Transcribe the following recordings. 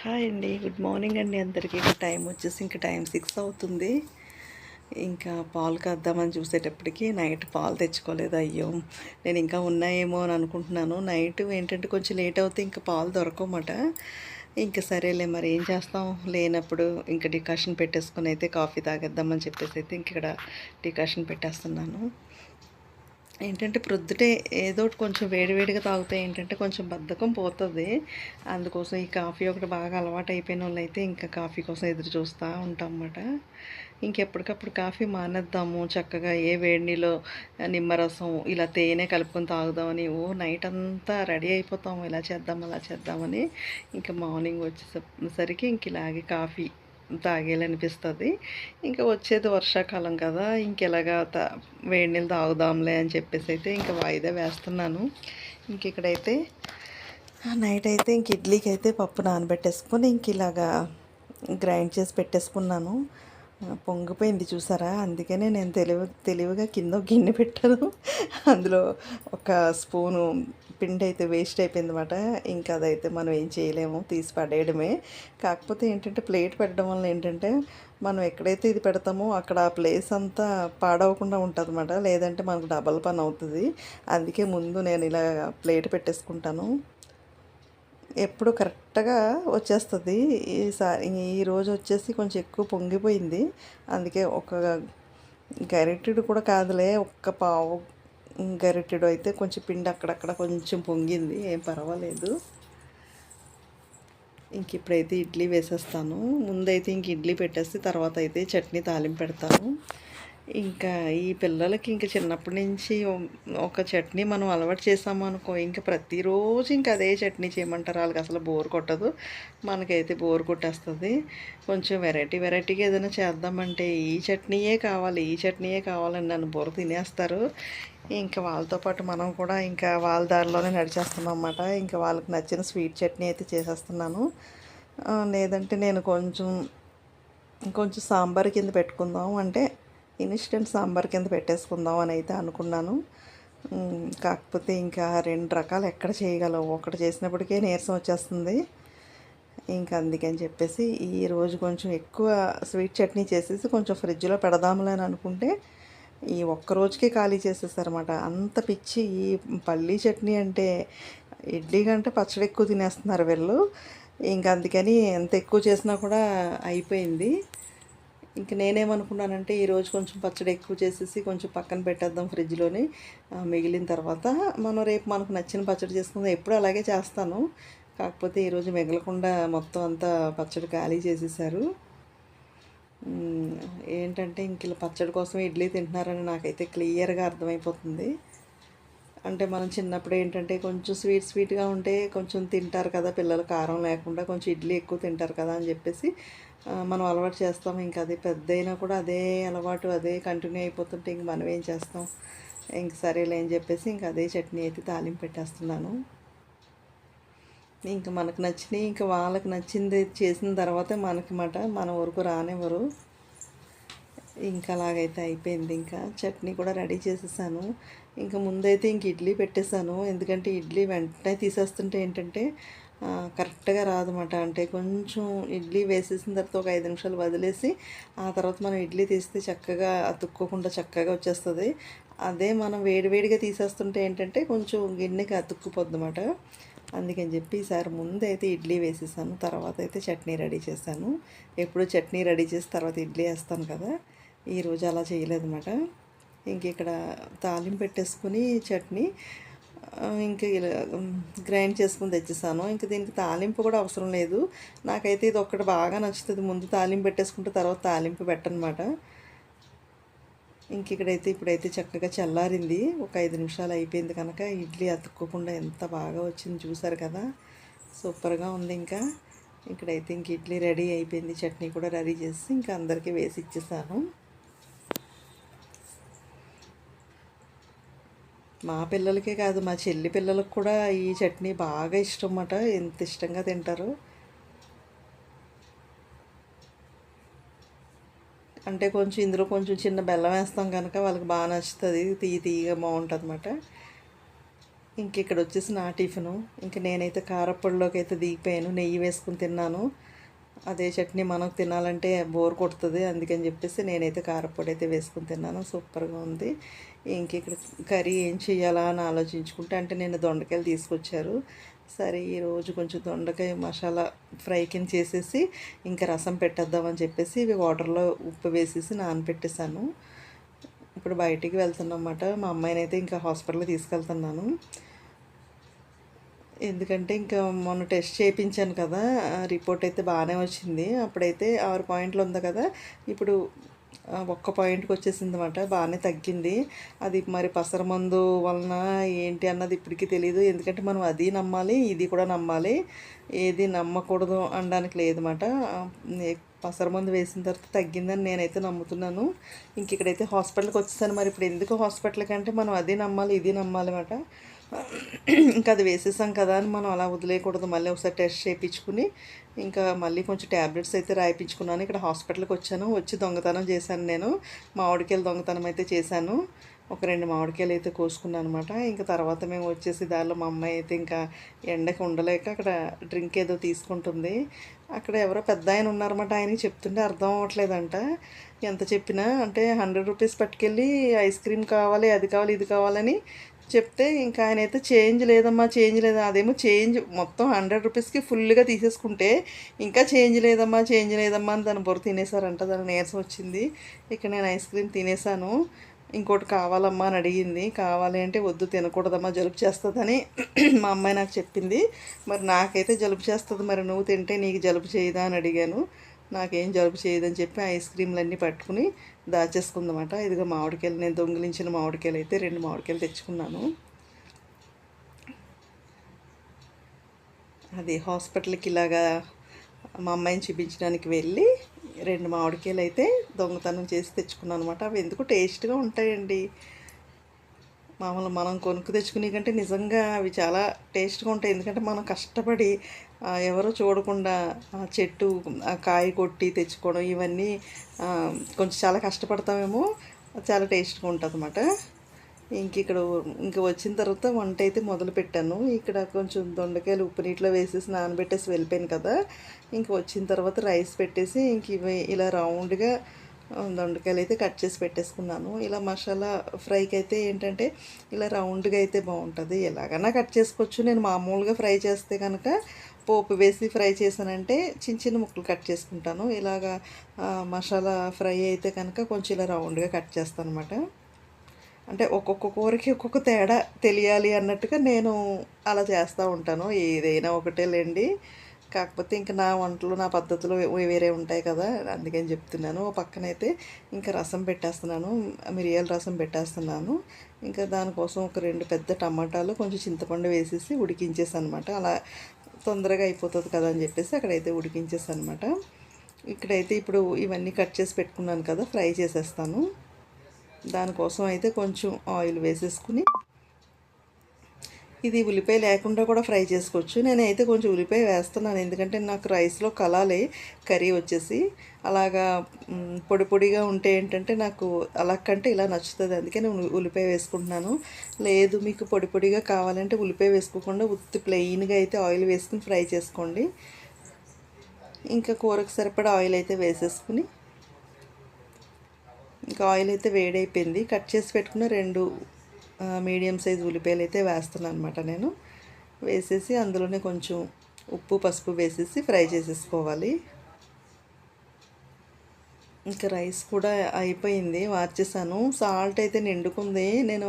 Hi అండి. Good morning అండి అందరికీ. టైం వచ్చేసి ఇంకా టైం సిక్స్ అవుతుంది. ఇంకా పాలు కద్దామని చూసేటప్పటికి నైట్ పాలు తెచ్చుకోలేదు. అయ్యో నేను ఇంకా ఉన్నాయేమో అని అనుకుంటున్నాను. నైట్ ఏంటంటే కొంచెం లేట్ అవుతే ఇంకా పాలు దొరకమాట ఇంకా సరేలే మరి ఏం చేస్తాం? లేనప్పుడు ఇంకా డికాషన్ పెట్టేసుకొని అయితే కాఫీ తాగేద్దామని చెప్పేసి అయితే ఇంక ఇక్కడ డికాషన్ పెట్టేస్తున్నాను. ఏంటంటే ప్రొద్దుటే ఏదో ఒకటి కొంచెం వేడివేడిగా తాగితే ఏంటంటే కొంచెం బద్ధకం పోతుంది. అందుకోసం ఈ కాఫీ ఒకటి బాగా అలవాటు అయిపోయిన వాళ్ళు అయితే ఇంకా కాఫీ కోసం ఎదురు చూస్తూ ఉంటాం అన్నమాట ఇంకెప్పటికప్పుడు కాఫీ మానేద్దాము చక్కగా ఏ వేడి నీళ్ళు నిమ్మరసం ఇలా తేనె కలుపుకొని తాగుదామని ఓ నైట్ అంతా రెడీ అయిపోతాము. ఇలా చేద్దాం అలా చేద్దామని. ఇంకా మార్నింగ్ వచ్చేసరికి ఇంక ఇలాగే కాఫీ తాగేయాలనిపిస్తుంది. ఇంకా వచ్చేది వర్షాకాలం కదా ఇంకెలాగా తా వేడి నీళ్ళు తాగుదాంలే అని చెప్పేసి అయితే ఇంకా వాయిదా వేస్తున్నాను. ఇంక ఇక్కడైతే నైట్ అయితే ఇంక ఇడ్లీకి అయితే పప్పు నానబెట్టేసుకొని ఇంక ఇలాగా గ్రైండ్ చేసి పెట్టేసుకున్నాను. పొంగిపోయింది చూసారా? అందుకనే నేను తెలివి తెలివిగా కింద గిన్నె పెట్టాను. అందులో ఒక స్పూను పిండి అయితే వేస్ట్ అయిపోయింది అనమాట ఇంకా అదైతే మనం ఏం చేయలేము తీసి పడేయడమే. కాకపోతే ఏంటంటే ప్లేట్ పెట్టడం వల్ల ఏంటంటే మనం ఎక్కడైతే ఇది పెడతామో అక్కడ ఆ ప్లేస్ అంతా పాడవకుండా ఉంటుంది అనమాట లేదంటే మనకు డబల్ పని అవుతుంది. అందుకే ముందు నేను ఇలా ప్లేట్ పెట్టేసుకుంటాను. ఎప్పుడు కరెక్ట్గా వచ్చేస్తుంది. ఈసారి ఈరోజు వచ్చేసి కొంచెం ఎక్కువ పొంగిపోయింది. అందుకే ఒక గరిటెడు కూడా కాదులే ఒక్క పావు గరిటెడు అయితే కొంచెం పిండి అక్కడక్కడ కొంచెం పొంగింది. ఏం పర్వాలేదు. ఇంక ఇప్పుడైతే ఇడ్లీ వేసేస్తాను. ముందైతే ఇంక ఇడ్లీ పెట్టేసి తర్వాత అయితే చట్నీ తాలింపు పెడతాను. ఇంకా ఈ పిల్లలకి ఇంకా చిన్నప్పటి నుంచి ఒక చట్నీ మనం అలవాటు చేసాము అనుకో ఇంకా ప్రతిరోజు ఇంకా అదే చట్నీ చేయమంటారు. వాళ్ళకి అసలు బోర్ కొట్టదు. మనకైతే బోర్ కొట్టేస్తుంది. కొంచెం వెరైటీ వెరైటీగా ఏదైనా చేద్దామంటే ఈ చట్నీయే కావాలి ఈ చట్నీయే కావాలని నన్ను బోర్ తినేస్తారు. ఇంకా వాళ్ళతో పాటు మనం కూడా ఇంకా వాళ్ళ దారిలోనే నడిచేస్తున్నాం అన్నమాట. ఇంకా వాళ్ళకి నచ్చిన స్వీట్ చట్నీ అయితే చేసేస్తున్నాను. లేదంటే నేను కొంచెం కొంచెం సాంబార్ కింద పెట్టుకుందాం అంటే ఇన్స్టెంట్ సాంబార్ కింద పెట్టేసుకుందాం అని అయితే అనుకున్నాను కాకపోతే ఇంకా రెండు రకాలు ఎక్కడ చేయగలవు? ఒకటి చేసినప్పటికే నీరసం వచ్చేస్తుంది. ఇంకా అందుకని చెప్పేసి ఈ రోజు కొంచెం ఎక్కువ స్వీట్ చట్నీ చేసేసి కొంచెం ఫ్రిడ్జ్లో పెడదాంలే అని అనుకుంటే ఈ ఒక్క రోజుకే ఖాళీ చేసేసారన్నమాట. అంత పిచ్చి ఈ పల్లీ చట్నీ అంటే ఇడ్లీ కంటే పచ్చడి ఎక్కువ తినేస్తున్నారు వీళ్ళు. ఇంకా అందుకని ఎంత ఎక్కువ చేసినా కూడా అయిపోయింది. ఇంక నేనేమనుకున్నానంటే ఈరోజు కొంచెం పచ్చడి ఎక్కువ చేసేసి కొంచెం పక్కన పెట్టేద్దాం ఫ్రిడ్జ్లోని. మిగిలిన తర్వాత మనం రేపు మనకు నచ్చిన పచ్చడి చేసుకుందాం. ఎప్పుడు అలాగే చేస్తాను. కాకపోతే ఈరోజు మిగలకుండా మొత్తం అంతా పచ్చడి ఖాళీ చేసేసారు. ఏంటంటే ఇంక ఇలా పచ్చడి కోసం ఇడ్లీ తింటున్నారని నాకైతే క్లియర్గా అర్థమైపోతుంది. అంటే మనం చిన్నప్పుడు ఏంటంటే కొంచెం స్వీట్ స్వీట్గా ఉంటే కొంచెం తింటారు కదా పిల్లలు కారం లేకుండా కొంచెం ఇడ్లీ ఎక్కువ తింటారు కదా అని చెప్పేసి మనం అలవాటు చేస్తాం. ఇంకా అది పెద్ద అయినా కూడా అదే అలవాటు అదే కంటిన్యూ అయిపోతుంటే ఇంక మనం ఏం చేస్తాం? ఇంక సరేలే అని చెప్పేసి ఇంక అదే చట్నీ అయితే తాలింపు పెట్టేస్తున్నాను. ఇంక మనకు నచ్చినవి ఇంకా వాళ్ళకి నచ్చింది చేసిన తర్వాత మనకి మాట మన వరకు రానివ్వరు. ఇంకా అలాగైతే అయిపోయింది. ఇంకా చట్నీ కూడా రెడీ చేసేసాను. ఇంకా ముందైతే ఇంక ఇడ్లీ పెట్టేశాను. ఎందుకంటే ఇడ్లీ వెంటనే తీసేస్తుంటే ఏంటంటే కరెక్ట్గా రాదన్నమాట. అంటే కొంచెం ఇడ్లీ వేసేసిన తర్వాత ఒక ఐదు నిమిషాలు వదిలేసి ఆ తర్వాత మనం ఇడ్లీ తీస్తే చక్కగా అతుక్కోకుండా చక్కగా వచ్చేస్తుంది. అదే మనం వేడివేడిగా తీసేస్తుంటే ఏంటంటే కొంచెం గిన్నెకి అతుక్కుపోద్ది అన్నమాట అందుకని చెప్పి ఈసారి ముందైతే ఇడ్లీ వేసేసాను తర్వాత అయితే చట్నీ రెడీ చేశాను. ఎప్పుడు చట్నీ రెడీ చేసి తర్వాత ఇడ్లీ వేస్తాను కదా ఈరోజు అలా చేయలేదన్నమాట. ఇంక ఇక్కడ తాలింపు పెట్టేసుకుని చట్నీ ఇంక ఇలా గ్రైండ్ చేసుకుని తెచ్చేసాను. ఇంకా దీనికి తాలింపు కూడా అవసరం లేదు. నాకైతే ఇది ఒక్కటి బాగా నచ్చుతుంది. ముందు తాలింపు పెట్టేసుకుంటే తర్వాత తాలింపు పెట్టనమాట. ఇంక ఇక్కడైతే ఇప్పుడైతే చక్కగా చల్లారింది. ఒక ఐదు నిమిషాలు అయిపోయింది కనుక ఇడ్లీ అతుక్కోకుండా ఎంత బాగా వచ్చింది చూసారు కదా. సూపర్గా ఉంది ఇంకా. ఇక్కడైతే ఇంక ఇడ్లీ రెడీ అయిపోయింది. చట్నీ కూడా రెడీ చేసి ఇంకా అందరికీ వేసి ఇచ్చేసాను. మా పిల్లలకే కాదు మా చెల్లి పిల్లలకు కూడా ఈ చట్నీ బాగా ఇష్టం అన్నమాట ఎంత ఇష్టంగా తింటారు? అంటే కొంచెం ఇందులో కొంచెం చిన్న బెల్లం వేస్తాం కనుక వాళ్ళకి బాగా నచ్చుతుంది. తీయ తీయగా బాగుంటుంది అన్నమాట ఇంక ఇక్కడ వచ్చేసి నా టిఫిను. ఇంక నేనైతే కారప్పొడిలోకి అయితే దిగిపోయాను. నెయ్యి వేసుకుని తిన్నాను. అదే చట్నీ మనకు తినాలంటే బోర్ కొడుతుంది. అందుకని చెప్పేసి నేనైతే కారప్పొడి అయితే వేసుకుని తిన్నాను. సూపర్గా ఉంది. ఇంక ఇక్కడ కర్రీ ఏం చేయాలా అని ఆలోచించుకుంటే అంటే నేను దొండకాయలు తీసుకొచ్చారు. సరే ఈరోజు కొంచెం దొండకాయ మసాలా ఫ్రై కింద చేసేసి ఇంకా రసం పెట్టేద్దామని చెప్పేసి ఇవి వాటర్లో ఉప్పు వేసేసి నానపెట్టేశాను. ఇప్పుడు బయటికి వెళ్తున్నమాట మా అమ్మాయిని అయితే ఇంకా హాస్పిటల్కి తీసుకెళ్తున్నాను. ఎందుకంటే ఇంకా మొన్న టెస్ట్ చేయించాను కదా రిపోర్ట్ అయితే బాగానే వచ్చింది. అప్పుడైతే ఆరు పాయింట్లు ఉంది కదా ఇప్పుడు ఒక్క పాయింట్కి వచ్చేసింది అనమాట బాగానే తగ్గింది. అది మరి పసర మందు వలన ఏంటి అన్నది ఇప్పటికీ తెలియదు ఎందుకంటే మనం అది నమ్మాలి ఇది కూడా నమ్మాలి. ఏది నమ్మకూడదు అనడానికి లేదన్నమాట. పసర మందు వేసిన తర్వాత తగ్గిందని నేనైతే నమ్ముతున్నాను. ఇంక ఇక్కడైతే హాస్పిటల్కి వచ్చేసాను. మరి ఇప్పుడు ఎందుకు హాస్పిటల్కి అంటే మనం అది నమ్మాలి ఇది నమ్మాలి అన్నమాట. ఇంకా అది వేసేసాం కదా అని మనం అలా వదిలేయకూడదు. మళ్ళీ ఒకసారి టెస్ట్ చేయించుకుని ఇంకా మళ్ళీ కొంచెం ట్యాబ్లెట్స్ అయితే రాయించుకున్నాను ఇక్కడ హాస్పిటల్కి వచ్చాను. వచ్చి దొంగతనం చేశాను నేను. మామిడికాయలు దొంగతనం అయితే చేశాను. ఒక రెండు మామిడికాయలు అయితే కోసుకున్నాను అనమాట ఇంకా తర్వాత మేము వచ్చేసి దానిలో మా అమ్మాయి అయితే ఇంకా ఎండకి ఉండలేక అక్కడ డ్రింక్ ఏదో తీసుకుంటుంది. అక్కడ ఎవరో పెద్ద ఆయన ఉన్నారన్నమాట. ఆయనకి చెప్తుంటే అర్థం అవ్వట్లేదంట. ఎంత చెప్పినా అంటే హండ్రెడ్ రూపీస్ పట్టుకెళ్ళి ఐస్ క్రీమ్ కావాలి అది కావాలి ఇది కావాలని చెప్తే ఇంకా ఆయన అయితే చేంజ్ లేదమ్మా చేంజ్ లేదా అదేమో చేంజ్ మొత్తం హండ్రెడ్ రూపీస్కి ఫుల్గా తీసేసుకుంటే ఇంకా చేంజ్ లేదమ్మా చేంజ్ లేదమ్మా అని దాని బొర తినేసారంట దాని నీరసం వచ్చింది. ఇక్కడ నేను ఐస్ క్రీమ్ తినేసాను ఇంకోటి కావాలమ్మా అని అడిగింది. కావాలి అంటే వద్దు తినకూడదమ్మా జలుబు చేస్తుందని మా అమ్మాయి నాకు చెప్పింది. మరి నాకైతే జలుబు చేస్తుంది మరి నువ్వు తింటే నీకు జలుబు చేయదా అని అడిగాను. నాకేం జలుబు చేయదని చెప్పి ఐస్ క్రీమ్లన్నీ పట్టుకుని దాచేసుకుందన్నమాట. ఇదిగో మామిడికాయలు నేను దొంగిలించిన మామిడికాయలు అయితే రెండు మామిడికాయలు తెచ్చుకున్నాను. అది హాస్పిటల్కి ఇలాగా మా అమ్మాయిని చూపించడానికి వెళ్ళి రెండు మామిడికాయలు అయితే దొంగతనం చేసి తెచ్చుకున్నాను అనమాట అవి ఎందుకు టేస్ట్గా ఉంటాయండి? మామూలు మనం కొనుక్కు తెచ్చుకునే కంటే నిజంగా అవి చాలా టేస్ట్గా ఉంటాయి. ఎందుకంటే మనం కష్టపడి ఎవరో చూడకుండా ఆ చెట్టు కాయ కొట్టి తెచ్చుకోవడం ఇవన్నీ కొంచెం చాలా కష్టపడతామేమో చాలా టేస్ట్గా ఉంటుంది అన్నమాట ఇంక ఇక్కడ ఇంక వచ్చిన తర్వాత వంట అయితే మొదలు పెట్టాను. ఇక్కడ కొంచెం దొండకాయలు ఉప్పు నీటిలో వేసేసి నానబెట్టేసి వెళ్ళిపోయాను కదా. ఇంక వచ్చిన తర్వాత రైస్ పెట్టేసి ఇంక ఇవి ఇలా రౌండ్గా దొండకాయలు అయితే కట్ చేసి పెట్టేసుకున్నాను. ఇలా మసాలా ఫ్రైకి అయితే ఏంటంటే ఇలా రౌండ్గా అయితే బాగుంటుంది. ఎలాగైనా కట్ చేసుకోవచ్చు. నేను మామూలుగా ఫ్రై చేస్తే కనుక పోపు వేసి ఫ్రై చేశానంటే చిన్న చిన్న ముక్కలు కట్ చేసుకుంటాను. ఇలాగా మసాలా ఫ్రై అయితే కనుక కొంచెం ఇలా రౌండ్గా కట్ చేస్తాను అనమాట అంటే ఒక్కొక్క కూరకి ఒక్కొక్క తేడా తెలియాలి అన్నట్టుగా నేను అలా చేస్తూ ఉంటాను. ఏదైనా ఒకటే లేండి. కాకపోతే ఇంకా నా వంటలు నా పద్ధతులు వేరే ఉంటాయి కదా అందుకని చెప్తున్నాను. పక్కనైతే ఇంకా రసం పెట్టేస్తున్నాను. మిరియాల రసం పెట్టేస్తున్నాను. ఇంకా దానికోసం ఒక రెండు పెద్ద టమాటాలు కొంచెం చింతపండు వేసేసి ఉడికించేసి అనమాట అలా తొందరగా అయిపోతుంది కదా అని చెప్పేసి అక్కడైతే ఉడికించేసాను అనమాట ఇక్కడైతే ఇప్పుడు ఇవన్నీ కట్ చేసి పెట్టుకున్నాను కదా ఫ్రై చేసేస్తాను. దానికోసం అయితే కొంచెం ఆయిల్ వేసేసుకుని ఇది ఉల్లిపాయ లేకుండా కూడా ఫ్రై చేసుకోవచ్చు. నేనైతే కొంచెం ఉల్లిపాయ వేస్తున్నాను. ఎందుకంటే నాకు రైస్లో కలాలి కర్రీ వచ్చేసి. అలాగా పొడి పొడిగా ఉంటే ఏంటంటే నాకు అలా కంటే ఇలా నచ్చుతుంది. అందుకే నేను ఉల్లిపాయ వేసుకుంటున్నాను. లేదు మీకు పొడి పొడిగా కావాలంటే ఉల్లిపాయ వేసుకోకుండా ఉత్తి ప్లెయిన్గా అయితే ఆయిల్ వేసుకుని ఫ్రై చేసుకోండి. ఇంకా కూరకు సరిపడా ఆయిల్ అయితే వేసేసుకుని ఇంకా ఆయిల్ అయితే వేడైపోయింది. కట్ చేసి పెట్టుకున్న రెండు మీడియం సైజ్ ఉల్లిపాయలు అయితే వేస్తున్నాను అనమాట నేను. వేసేసి అందులోనే కొంచెం ఉప్పు పసుపు వేసేసి ఫ్రై చేసేసుకోవాలి. ఇంకా రైస్ కూడా అయిపోయింది వాచేసాను సాల్ట్ అయితే నిండుకుంది. నేను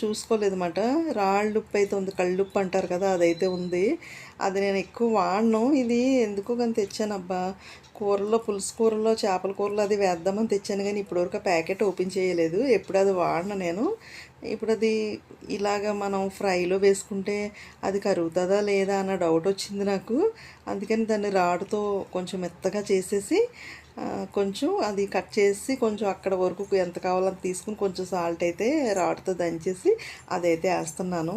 చూసుకోలేదు అనమాట రాళ్ళు ఉప్పు అయితే ఉంది కళ్ళుప్పు అంటారు కదా అదైతే ఉంది. అది నేను ఎక్కువ వాడను. ఇది ఎందుకో కానీ తెచ్చాను అబ్బా కూరల్లో పులుసు కూరలో చేపల కూరలో అది వేద్దామని తెచ్చాను కానీ ఇప్పటివరకు ప్యాకెట్ ఓపెన్ చేయలేదు. ఎప్పుడు అది వాడను నేను. ఇప్పుడు అది ఇలాగ మనం ఫ్రైలో వేసుకుంటే అది కరుగుతుందా లేదా అన్న డౌట్ వచ్చింది నాకు. అందుకని దాన్ని రాడుతో కొంచెం మెత్తగా చేసేసి కొంచెం అది కట్ చేసి కొంచెం అక్కడ వరకు ఎంత కావాలని తీసుకుని కొంచెం సాల్ట్ అయితే రాడుతో దంచేసి అదైతే వేస్తున్నాను.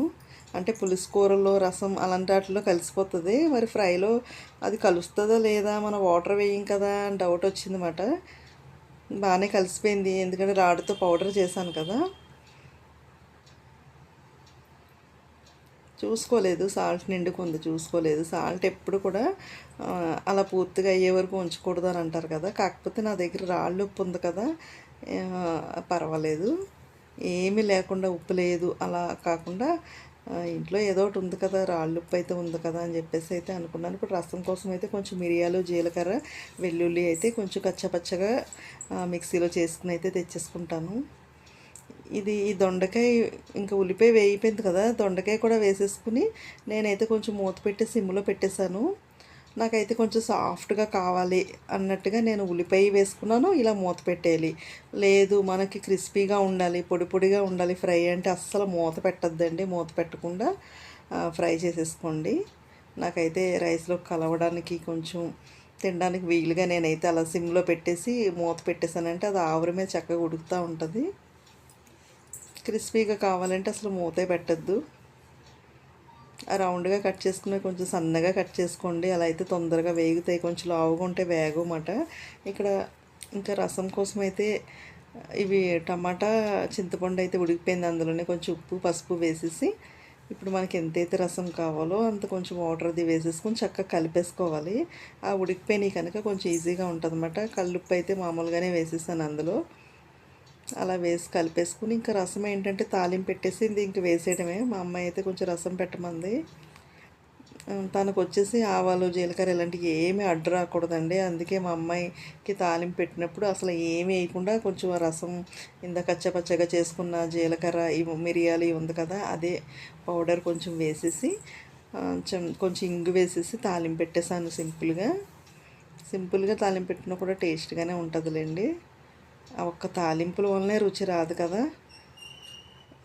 అంటే పులుసుకూరలో రసం అలాంటి వాటిలో కలిసిపోతుంది. మరి ఫ్రైలో అది కలుస్తుందా లేదా మన వాటర్ వేయం కదా అని డౌట్ వచ్చిందన్నమాట బాగానే కలిసిపోయింది. ఎందుకంటే రాడుతో పౌడర్ చేశాను కదా. చూసుకోలేదు సాల్ట్ నిండుకుంది చూసుకోలేదు. సాల్ట్ ఎప్పుడు కూడా అలా పూర్తిగా అయ్యే వరకు ఉంచకూడదు అని అంటారు కదా. కాకపోతే నా దగ్గర రాళ్ళు ఉప్పు ఉంది కదా పర్వాలేదు. ఏమీ లేకుండా ఉప్పు లేదు. అలా కాకుండా ఇంట్లో ఏదో ఒకటి ఉంది కదా రాళ్ళు ఉప్పు అయితే ఉంది కదా అని చెప్పేసి అయితే అనుకున్నాను. ఇప్పుడు రసం కోసం అయితే కొంచెం మిరియాలు జీలకర్ర వెల్లుల్లి అయితే కొంచెం కచ్చపచ్చగా మిక్సీలో చేసుకుని అయితే తెచ్చేసుకుంటాను. ఇది ఈ దొండకాయ ఇంకా ఉల్లిపాయ వేయిపోయింది కదా దొండకాయ కూడా వేసేసుకుని నేనైతే కొంచెం మూత పెట్టి సిమ్లో పెట్టేశాను. నాకైతే కొంచెం సాఫ్ట్గా కావాలి అన్నట్టుగా నేను ఉల్లిపాయ వేసుకున్నాను ఇలా మూత పెట్టేయాలి. లేదు మనకి క్రిస్పీగా ఉండాలి పొడి పొడిగా ఉండాలి ఫ్రై అంటే అస్సలు మూత పెట్టద్దండి మూత పెట్టకుండా ఫ్రై చేసేసుకోండి. నాకైతే రైస్లో కలవడానికి కొంచెం తినడానికి వీలుగా నేనైతే అలా సిమ్లో పెట్టేసి మూత పెట్టేశానంటే అది ఆవిరి మీద చక్కగా ఉడుకుతూ ఉంటుంది. క్రిస్పీగా కావాలంటే అసలు మూతే పెట్టద్దు. రౌండ్గా కట్ చేసుకుని కొంచెం సన్నగా కట్ చేసుకోండి. అలా అయితే తొందరగా వేగుతాయి. కొంచెం లావుగా ఉంటే వేగమాట ఇక్కడ ఇంకా రసం కోసం అయితే ఇవి టమాటా చింతపండు అయితే ఉడికిపోయింది. అందులోనే కొంచెం ఉప్పు పసుపు వేసేసి ఇప్పుడు మనకి ఎంతైతే రసం కావాలో అంత కొంచెం వాటర్ అది వేసేసుకొని చక్కగా కలిపేసుకోవాలి. ఆ ఉడికిపోయినాయి కనుక కొంచెం ఈజీగా ఉంటుంది అనమాట కల్లుప్పు అయితే మామూలుగానే వేసేసాను అందులో. అలా వేసి కలిపేసుకుని ఇంకా రసం ఏంటంటే తాలింపు పెట్టేసి ఇది ఇంక వేసేయడమే. మా అమ్మాయి అయితే కొంచెం రసం పెట్టమంది. తనకు వచ్చేసి ఆవాలు జీలకర్ర ఇలాంటివి ఏమీ అడ్డు రాకూడదండి. అందుకే మా అమ్మాయికి తాలింపు పెట్టినప్పుడు అసలు ఏమీ వేయకుండా కొంచెం ఆ రసం ఇంత కచ్చపచ్చగా చేసుకున్న జీలకర్ర ఇవి మిరియాలు ఇవి ఉంది కదా అదే పౌడర్ కొంచెం వేసేసి కొంచెం ఇంగు వేసేసి తాలింపు పెట్టేసాను సింపుల్గా. సింపుల్గా తాలింపు పెట్టినా కూడా టేస్ట్గానే ఉంటుందిలేండి. ఆ ఒక్క తాలింపుల వల్లనే రుచి రాదు కదా.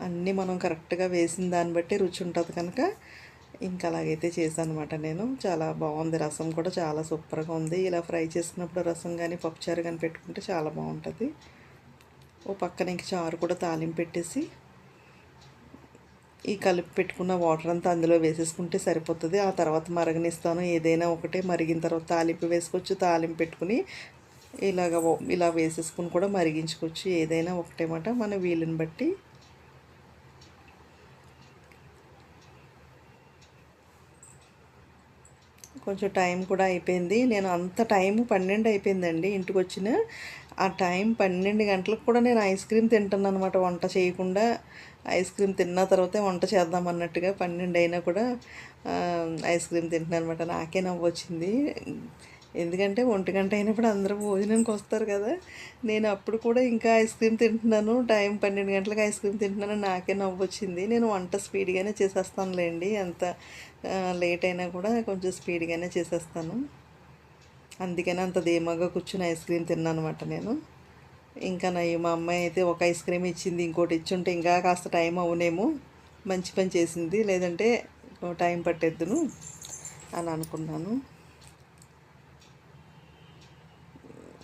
అన్నీ మనం కరెక్ట్గా వేసిన దాన్ని బట్టి రుచి ఉంటుంది కనుక ఇంకా అలాగైతే చేశాను అనమాట నేను. చాలా బాగుంది రసం కూడా చాలా సూపర్గా ఉంది. ఇలా ఫ్రై చేసుకున్నప్పుడు రసం కానీ పప్పుచారు కానీ పెట్టుకుంటే చాలా బాగుంటుంది. ఓ పక్కన ఇంక చారు కూడా తాలింపు పెట్టేసి ఈ కలిపి పెట్టుకున్న వాటర్ అంతా అందులో వేసేసుకుంటే సరిపోతుంది. ఆ తర్వాత మరగనిస్తాను. ఏదైనా ఒకటే మరిగిన తర్వాత తాలింపు వేసుకోవచ్చు. తాలింపు పెట్టుకుని ఇలాగ ఇలా వేసేసుకుని కూడా మరిగించుకోవచ్చు. ఏదైనా ఒకటేమాట మన వీలుని బట్టి. కొంచెం టైం కూడా అయిపోయింది. నేను అంత టైం పన్నెండు అయిపోయిందండి ఇంటికి వచ్చిన ఆ టైం పన్నెండు గంటలకు కూడా నేను ఐస్ క్రీమ్ తింటాను అనమాట వంట చేయకుండా ఐస్ క్రీమ్ తిన్న తర్వాతే వంట చేద్దాం అన్నట్టుగా పన్నెండు అయినా కూడా ఐస్ క్రీమ్ తింటున్నాను అనమాట నాకే నవ్వు వచ్చింది ఎందుకంటే ఒంటి గంట అయినప్పుడు అందరూ భోజనానికి వస్తారు కదా. నేను అప్పుడు కూడా ఇంకా ఐస్ క్రీమ్ తింటున్నాను. టైం పన్నెండు గంటలకు ఐస్ క్రీమ్ తింటున్నాను. నాకే నవ్వు వచ్చింది. నేను వంట స్పీడ్గానే చేసేస్తానులేండి. ఎంత లేట్ అయినా కూడా కొంచెం స్పీడ్గానే చేసేస్తాను. అందుకని అంత ధీమాగా కూర్చుని ఐస్ క్రీమ్ తిన్నాను అనమాట నేను. ఇంకా నా మా అమ్మాయి అయితే ఒక ఐస్ క్రీమ్ ఇచ్చింది ఇంకోటి ఇచ్చుంటే ఇంకా కాస్త టైం అవునేమో. మంచి పని చేసింది. లేదంటే టైం పట్టేద్దును అని అనుకున్నాను.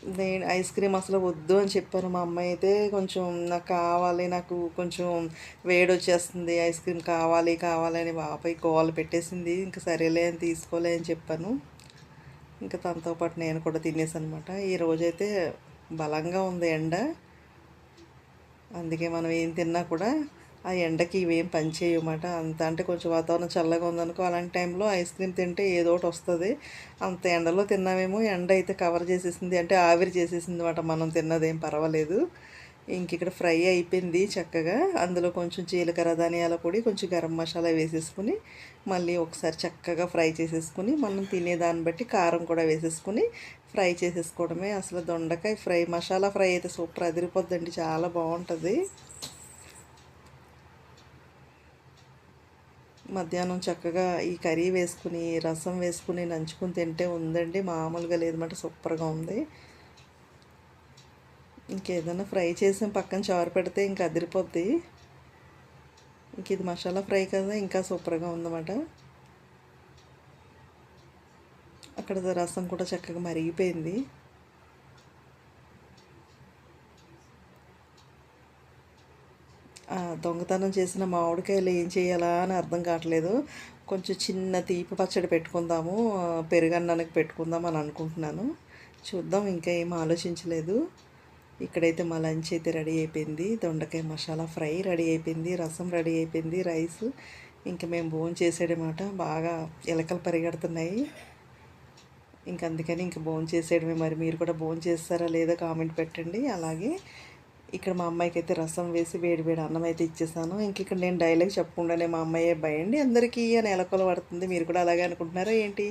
నేను ఐస్ క్రీమ్ అసలు వద్దు అని చెప్పాను మా అమ్మాయి అయితే కొంచెం నాకు కావాలి నాకు కొంచెం వేడి వచ్చేస్తుంది ఐస్ క్రీమ్ కావాలి కావాలి అని బాబాయ్ గోల పెట్టేసింది. ఇంకా సరేలే అని తీసుకోలే అని చెప్పాను. ఇంకా తనతో పాటు నేను కూడా తినేసాను అనమాట. ఈ రోజైతే బలంగా ఉంది ఎండ. అందుకే మనం ఏం తిన్నా కూడా ఆ ఎండకి ఇవేం పని చేయమాట. అంత అంటే కొంచెం వాతావరణం చల్లగా ఉందనుకో అలాంటి టైంలో ఐస్ క్రీమ్ తింటే ఏదో ఒకటి వస్తుంది. అంత ఎండలో తిన్నామేమో ఎండ అయితే కవర్ చేసేసింది అంటే ఆవిరి చేసేసింది అనమాట మనం తిన్నదేం పర్వాలేదు. ఇంక ఇక్కడ ఫ్రై అయిపోయింది చక్కగా. అందులో కొంచెం జీలకర్ర ధనియాల పొడి కొంచెం గరం మసాలా వేసేసుకుని మళ్ళీ ఒకసారి చక్కగా ఫ్రై చేసేసుకుని మనం తినేదాన్ని బట్టి కారం కూడా వేసేసుకుని ఫ్రై చేసేసుకోవడమే. అసలు దొండకాయ ఫ్రై మసాలా ఫ్రై అయితే సూపర్ అదిరిపోద్దండి. చాలా బాగుంటుంది. మధ్యాహ్నం చక్కగా ఈ కర్రీ వేసుకుని రసం వేసుకుని నంచుకుని తింటే ఉందండి. మామూలుగా లేదన్నమాట సూపర్గా ఉంది. ఇంకేదైనా ఫ్రై చేసి పక్కన చారు పెడితే ఇంకా అదిరిపోద్ది. ఇంక ఇది మసాలా ఫ్రై కదా ఇంకా సూపర్గా ఉందన్నమాట. అక్కడ రసం కూడా చక్కగా మరిగిపోయింది. దొంగతనం చేసిన మామిడికాయలు ఏం చేయాలా అని అర్థం కావట్లేదు. కొంచెం చిన్న తీపి పచ్చడి పెట్టుకుందాము పెరుగన్నానికి పెట్టుకుందాం అని అనుకుంటున్నాను. చూద్దాం ఇంకా ఏం ఆలోచించలేదు. ఇక్కడైతే మా లంచ్ అయితే రెడీ అయిపోయింది. దొండకాయ మసాలా ఫ్రై రెడీ అయిపోయింది రసం రెడీ అయిపోయింది రైస్. ఇంక మేము భోజనం చేసేయడమాట బాగా ఎలకలు పరిగెడుతున్నాయి. ఇంక అందుకని ఇంక భోజనం చేసేయడమే. మరి మీరు కూడా భోజనం చేస్తారా లేదా కామెంట్ పెట్టండి. అలాగే ఇక్కడ మా అమ్మాయికి అయితే రసం వేసి వేడి వేడి అన్నం అయితే ఇచ్చేసాను. ఇంక ఇక్కడ నేను డైలాగ్ చెప్పకుండానే మా అమ్మాయి భయండి అందరికీ అని ఎలకొల పడుతుంది మీరు కూడా అలాగే అనుకుంటున్నారా ఏంటి?